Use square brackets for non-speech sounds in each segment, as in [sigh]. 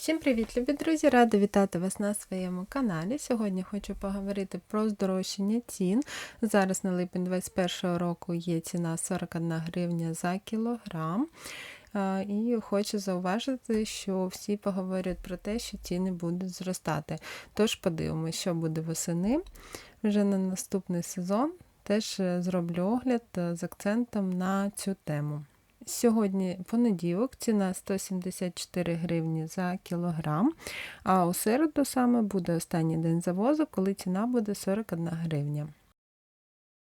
Всім привіт, любі друзі! Рада вітати вас на своєму каналі. Сьогодні хочу поговорити про здорожчання цін. Зараз на липень 2021 року є ціна 41 гривня за кілограм. І хочу зауважити, що всі поговорять про те, що ціни будуть зростати. Тож подивимося, що буде восени вже на наступний сезон. Теж е, зроблю огляд е, з акцентом на цю тему. Сьогодні понеділок, ціна 174 гривні за кілограм, а у середу саме буде останній день завозу, коли ціна буде 41 гривня.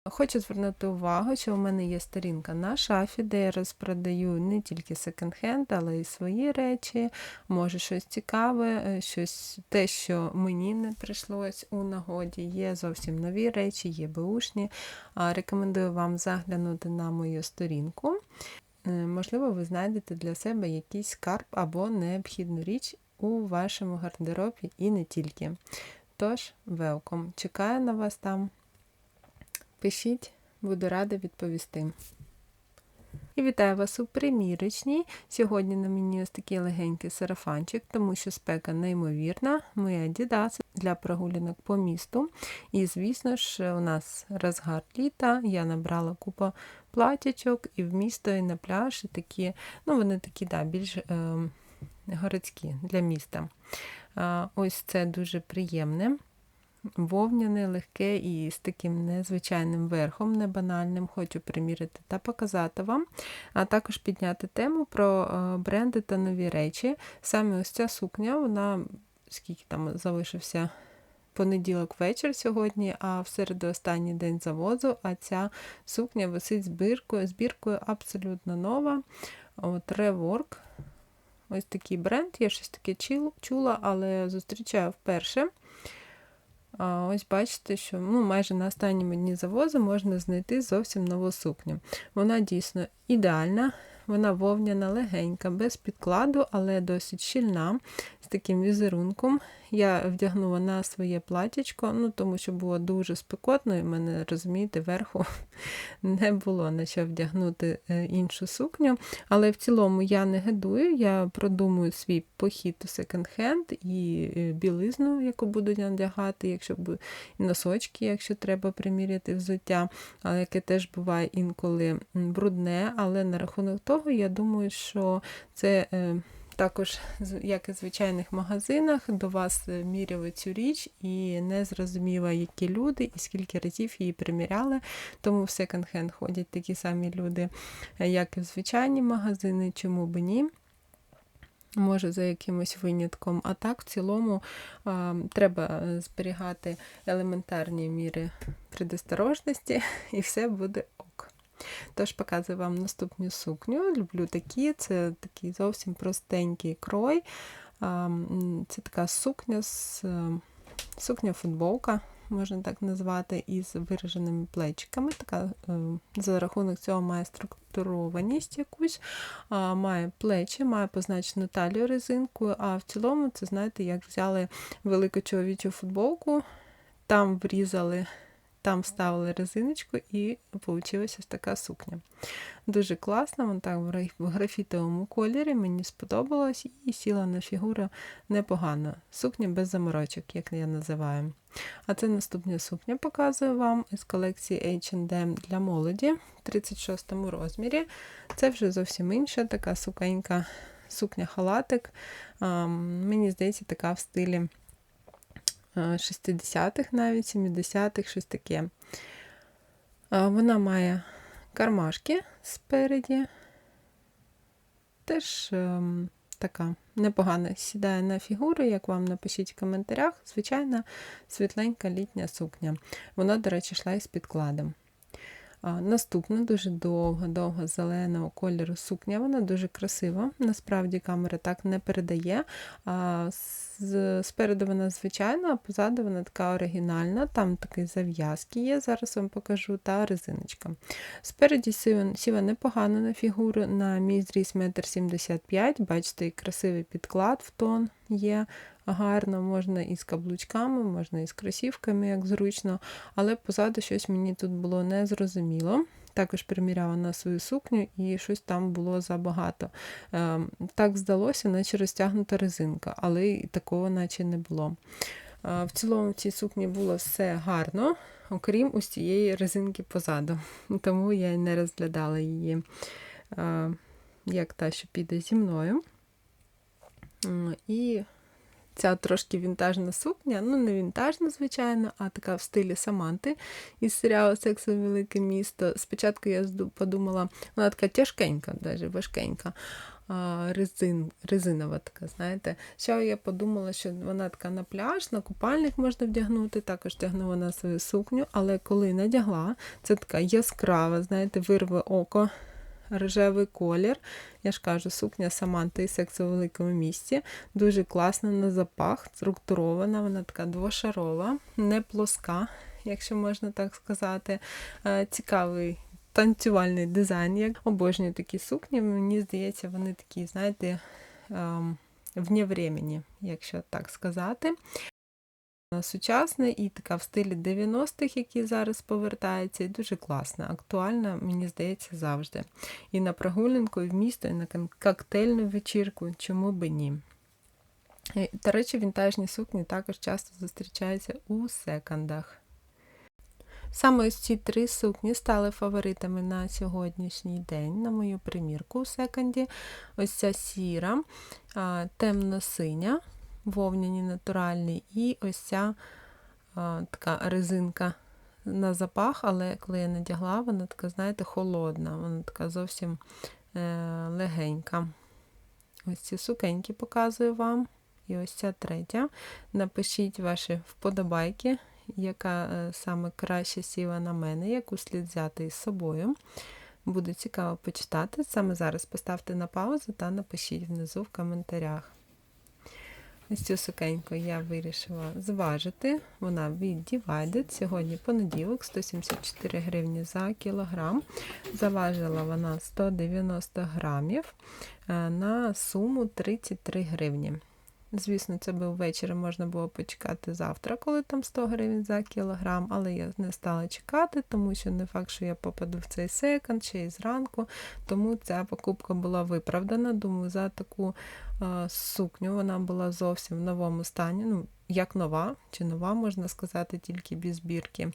Хочу звернути увагу, що у мене є сторінка на шафі, де я розпродаю не тільки секонд-хенд, але й свої речі, може щось цікаве, е, щось те, що мені не прийшлось у нагоді. Є зовсім нові речі, є беушні. Рекомендую вам заглянути на мою сторінку. Е, Можливо, ви знайдете для себе якийсь скарб або необхідну річ у вашому гардеробі і не тільки. Тож, велком. Чекаю на вас там. Пишіть, буду рада відповісти. І вітаю вас у примірочній. Сьогодні на мені ось такий легенький сарафанчик, тому що спека неймовірна. Моя Adidas для прогулянок по місту. І, звісно ж, у нас розгар літа. Я набрала купу платячок і в місто, і на пляж, і такі, ну, вони такі, да, більш е, городські для міста. А, ось це дуже приємне. Вовняне, легке і з таким незвичайним верхом, не банальним, хочу приміряти та показати вам, а також підняти тему про е, бренди та нові речі. Саме ось ця сукня, вона скільки там залишився понеділок вечір сьогодні, а в середу останній день завозу, а ця сукня висить збіркою, збіркою абсолютно нова. От Rework. Ось такий бренд, я щось таке чула, але зустрічаю вперше. А Ось бачите, що ну, майже на останньому дні завозу можна знайти зовсім нову сукню. Вона дійсно ідеальна, вона вовняна, легенька, без підкладу, але досить щільна, з таким візерунком. Я вдягнула на своє платічко, ну, тому що було дуже спекотно, і в мене, розумієте, верху [laughs] не було на що вдягнути е, іншу сукню. Але в цілому я не гадую, я продумую свій похід у секонд-хенд і е, білизну, яку буду надягати, якщо і носочки, якщо треба приміряти взуття, але яке теж буває інколи брудне. Але на рахунок того, я думаю, що це. Е, також, як і в звичайних магазинах, до вас міряли цю річ і не зрозуміло, які люди і скільки разів її приміряли. Тому в секонд-хенд ходять такі самі люди, як і в звичайні магазини, чому б ні. Може, за якимось винятком. А так, в цілому, а, треба зберігати елементарні міри предосторожності, [laughs] і все буде. Тож показую вам наступну сукню. Люблю такі, це такий зовсім простенький крой. Це така сукня з сукня-футболка, можна так назвати, із вираженими плечиками. Така, За рахунок цього має структурованість якусь, має плечі, має позначену талію резинкою, а в цілому, це, знаєте, як взяли велику чоловічу футболку, там врізали. Там вставили резиночку і вийшла ось така сукня. Дуже класна, вона так в графітовому кольорі, мені сподобалось і сіла на фігуру непогано. Сукня без заморочок, як я називаю. А це наступна сукня показую вам із колекції H&M для молоді в 36 розмірі. Це вже зовсім інша така сукенька, сукня-халатик. Мені здається, така в стилі. 60-х, навіть 70-х, щось таке. Вона має кармашки спереді. Теж ем, така непогана сідає на фігуру, як вам напишіть в коментарях. Звичайна світленька літня сукня. Вона, до речі, йшла із підкладом. Наступна дуже довга-довга зеленого кольору сукня, вона дуже красива. Насправді камера так не передає. Спереду вона звичайна, а позаду вона така оригінальна, там такі зав'язки є, зараз вам покажу, та резиночка. Спереді сіла непогано на фігуру, на мій зріс 1,75 м, бачите, красивий підклад в тон є гарно, можна і з каблучками, можна і з кросівками, як зручно, але позаду щось мені тут було незрозуміло. Також приміряла на свою сукню і щось там було забагато. Е, Так здалося, наче розтягнута резинка, але й такого наче не було. Е, В цілому в цій сукні було все гарно, окрім ось цієї резинки позаду. Тому я не розглядала її е, як та, що піде зі мною. І ця трошки вінтажна сукня, ну не вінтажна, звичайно, а така в стилі Саманти із серіалу Секс у Велике місто. Спочатку я подумала, вона така тяжкенька, навіть важкенька. Резин, резинова така, знаєте. Що я подумала, що вона така на пляж, на купальник можна вдягнути, також вдягнула на свою сукню, але коли надягла, це така яскрава, знаєте, вирве око, рожевий колір. Я ж кажу, сукня Саманти із сексу у великому місті. Дуже класна на запах, структурована, вона така двошарова, не плоска, якщо можна так сказати. Е, Цікавий танцювальний дизайн. Я обожнюю такі сукні. Мені здається, вони такі, знаєте, ем, вне времени, якщо так сказати. Вона Сучасна і така в стилі 90-х, які зараз повертаються, і дуже класна, актуальна, мені здається, завжди. І на прогулянку, і в місто, і на коктейльну вечірку, чому би ні. Е, До речі, вінтажні сукні також часто зустрічаються у секондах. Саме ось ці три сукні стали фаворитами на сьогоднішній день, на мою примірку у секонді. Ось ця сіра, темно-синя, вовняні натуральні, і ось ця а, така резинка на запах, але коли я надягла, вона така, знаєте, холодна, вона така зовсім е, легенька. Ось ці сукеньки показую вам. І ось ця третя. Напишіть ваші вподобайки, яка е, саме краще сіла на мене, яку слід взяти із собою. Буде цікаво почитати. Саме зараз поставте на паузу та напишіть внизу в коментарях. Ось цю сукеньку я вирішила зважити. Вона від Divided. Сьогодні понеділок, 174 гривні за кілограм. Заважила вона 190 грамів е, на суму 33 гривні. Звісно, це би ввечері можна було почекати завтра, коли там 100 гривень за кілограм, але я не стала чекати, тому що не факт, що я попаду в цей секонд ще й зранку. Тому ця покупка була виправдана. Думаю, за таку е, сукню вона була зовсім в новому стані. Ну, як нова, чи нова, можна сказати, тільки без збірки.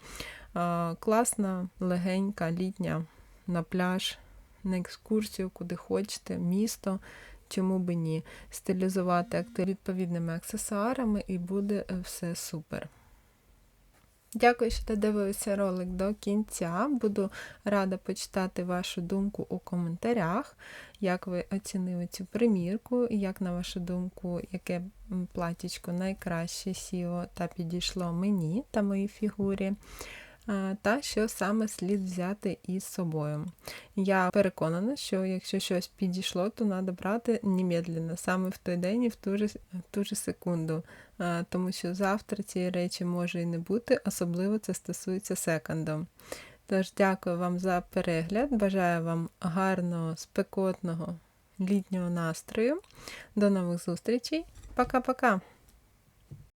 Е, класна, легенька, літня на пляж, на екскурсію, куди хочете, місто. Чому би ні? Стилізувати акти відповідними аксесуарами і буде е, все супер. Дякую, що додивилися ролик до кінця. Буду рада почитати вашу думку у коментарях, як ви оцінили цю примірку, і як, на вашу думку, яке платічко найкраще сіло та підійшло мені та моїй фігурі. Та що саме слід взяти із собою. Я переконана, що якщо щось підійшло, то треба брати немедленно, саме в той день і в ту же, в ту же секунду. Тому що завтра цієї речі може і не бути, особливо це стосується секонду. Тож, дякую вам за перегляд. Бажаю вам гарного, спекотного літнього настрою. До нових зустрічей. Пока-пока!